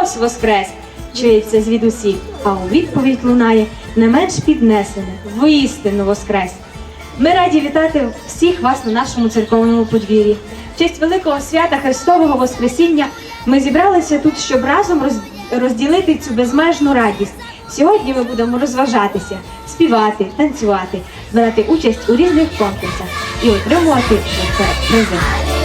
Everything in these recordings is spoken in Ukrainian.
Христос Воскрес! Чується звідусіль, а у відповідь лунає не менш піднесене, воістину Воскрес! Ми раді вітати всіх вас на нашому церковному подвір'ї. В честь великого свята Христового Воскресіння ми зібралися тут, щоб разом розділити цю безмежну радість. Сьогодні ми будемо розважатися, співати, танцювати, брати участь у різних конкурсах і отримувати за це призи.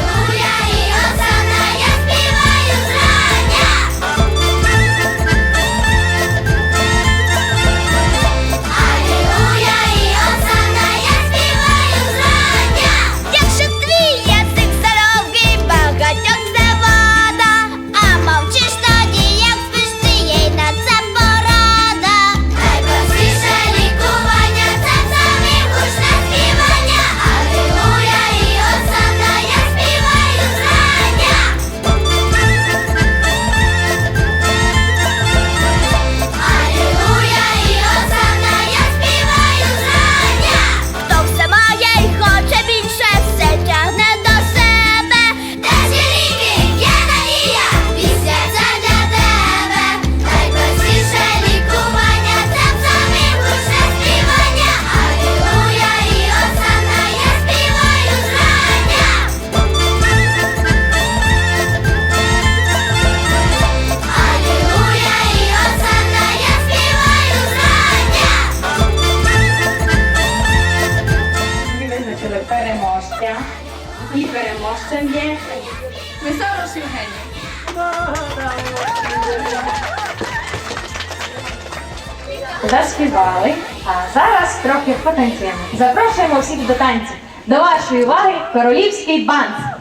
Заспівали. А зараз трохи потанцюємо. Запрошуємо всіх до танців. До вашої уваги королівський банс.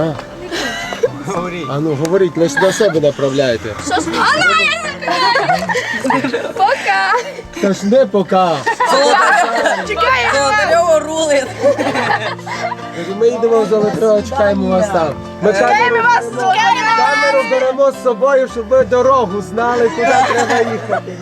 А? А ну говоріть, лише на себе направляйте. Пока! Та ж не пока. Золотарьово рулить. Кажу, Ми йдемо в Золотарьово, чекаємо вас там. Ми камеру, камеру беремо з собою, щоб ви дорогу знали, куди треба їхати.